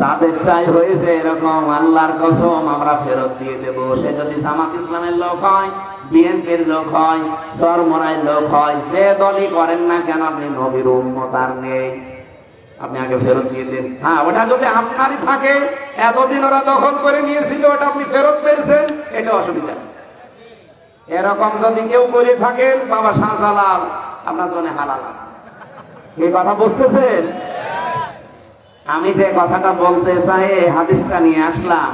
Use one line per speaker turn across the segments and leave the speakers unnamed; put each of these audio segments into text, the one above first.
যাদেরটাই হয়েছে এরকম আল্লাহর কসম, আমরা ফেরত দিয়ে দেব। সে যদি জামাত ইসলামের লোক হয়, বিএনপির লোক হয় সরমরাই লোক হয়, যে দলই করেন না কেন আপনি নবীর উন্মত আর নেই। আপনি আগে ফেরত দিয়ে দিন। হ্যাঁ ওটা যদি আপনারই থাকে, এতদিন ওরা দখল করে নিয়েছিল, ওটা আপনি ফেরত পেয়েছেন, এটা অসুবিধা এরকম যদি কেউ করে থাকেন, বাবা শাহজালাল, আপনার জন্য হালাল আছে। এই কথা বুঝতেছেন? আমি যে কথাটা বলতে চাই হাদিসটা নিয়ে আসলাম।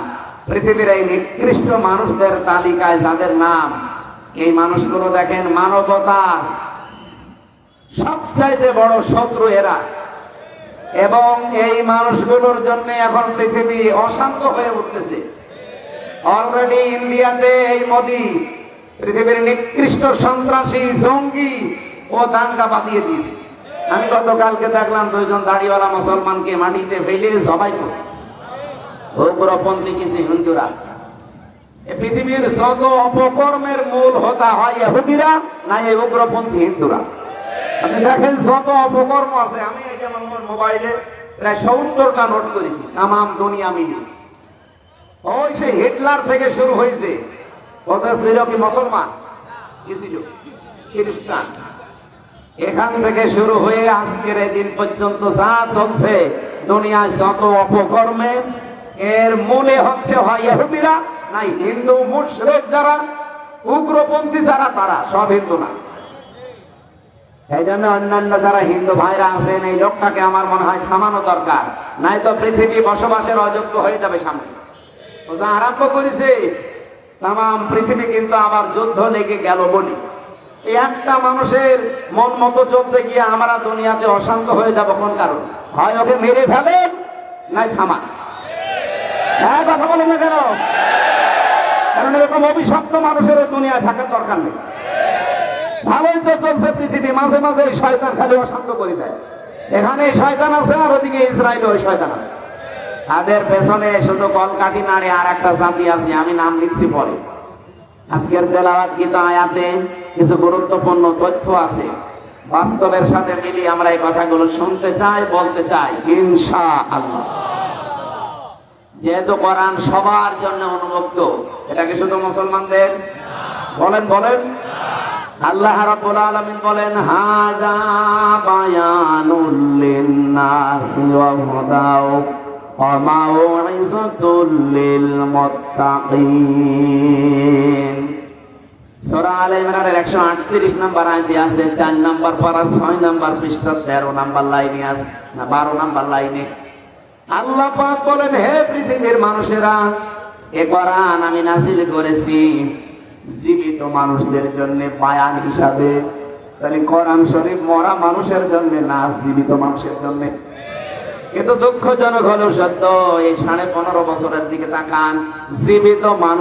পৃথিবীর এই নিকৃষ্ট মানুষদের তালিকায় যাদের নাম, এই মানুষগুলো দেখেন মানবতার সবচাইতে বড় শত্রু এরা। এবং এই মানুষগুলোর জন্য এখন পৃথিবী অশান্ত হয়ে উঠতেছে। অলরেডি ইন্ডিয়াতে এই মোদি, পৃথিবীর নিকৃষ্ট সন্ত্রাসী, জঙ্গি ও দাঙ্গা বাঁধিয়ে দিয়েছে। আমি গতকালকে দেখলাম দুইজন দাড়িওয়ালা মুসলমানকে মাটিতে ফেলে সবাই করছে। উগ্রপন্থী কিছু হিন্দুরা। পৃথিবীর যত অপকর্মের মূল হতা হয় ইহুদিরা, না এই উগ্রপন্থী হিন্দুরা। আপনি দেখেন যত অপকর্ম আছে, আমি আমার মোবাইলে প্রায় সত্তরটা নোট করেছি, তামাম দুনিয়া মিলিয়ে। ওই সে হিটলার থেকে শুরু হয়েছে, ওটা ছিল কি মুসলমান কি ছিল খ্রিস্টান। এখান থেকে শুরু হয়ে আজকের এই দিন পর্যন্ত যা চলছে, দুনিয়ায় যত অপকর্মে, এর মূলে হচ্ছে হয় ইহুদিরা, নাই হিন্দু, মুশরিক যারা, উগ্রপন্থী যারা, তারা, সব হিন্দু না। এই জন্য অন্যান্য যারা হিন্দু ভাইরা আছেন, এই লোকটাকে আমার মনে হয় থামানো দরকার, নাই তো পৃথিবী বসবাসের অযোগ্য হয়ে যাবে সামনে। ও যা আরম্ভ করেছে, তাম, পৃথিবী কিন্তু আবার যুদ্ধ লেগে গেল বলি। এই একটা মানুষের মন মতো চলতে গিয়ে আমরা দুনিয়াতে অশান্ত হয়ে যাব কোন কারণ? হয় ওকে মেরে ফেলেন, নাই থামান। হ্যাঁ কথা বলেন না কেন? কারণ এরকম অভিশপ্ত মানুষের দুনিয়ায় থাকার দরকার নেই। ভালোই তো চলছে পৃথিবী, মাঝে মাঝে এই শয়তান খালি অশান্ত করে দেয়। এখানে এই শয়তান আছে আর ওদিকে ইসরায়েলে ওই শয়তান আছে। তাদের পেছনে শুধু কলকাটি নাড়ে আর একটা জাতি আছে, আমি নাম লিখছি পরে। আজকের তেলাওয়াত গীতা আয়াতে কিছু গুরুত্বপূর্ণ তথ্য আছে। বাস্তবের সাথে মিলিয়ে আমরা এই কথাগুলো শুনতে চাই, বলতে চাই ইনশা আল্লাহ যেহেতু কোরআন সবার জন্য উন্মুক্ত এটা কি শুধু মুসলমানদের? বলেন বলেন। আল্লাহ রাব্বুল আলামিন বলেন, হাযা বায়ানুল লিন-নাসি ওয়া হুদাও ইমরানের 138 নম্বর 4 নম্বর 6 নম্বর পৃষ্ঠা 13 নম্বর লাইনে আছে, না 12 নম্বর লাইনে। হে পৃথিবীর মানুষেরা এ আমি নাজিল করেছি। জীবিত মানুষদের জন্য বায়ান হিসাবে, তাহলে কোরআন শরীফ মরা মানুষের জন্য না, জীবিত মানুষের জন্য? কিন্তু দুঃখজনক হলো সত্য এই সাড়ে পনেরো বছরের দিকে তাকান জীবিত মানুষ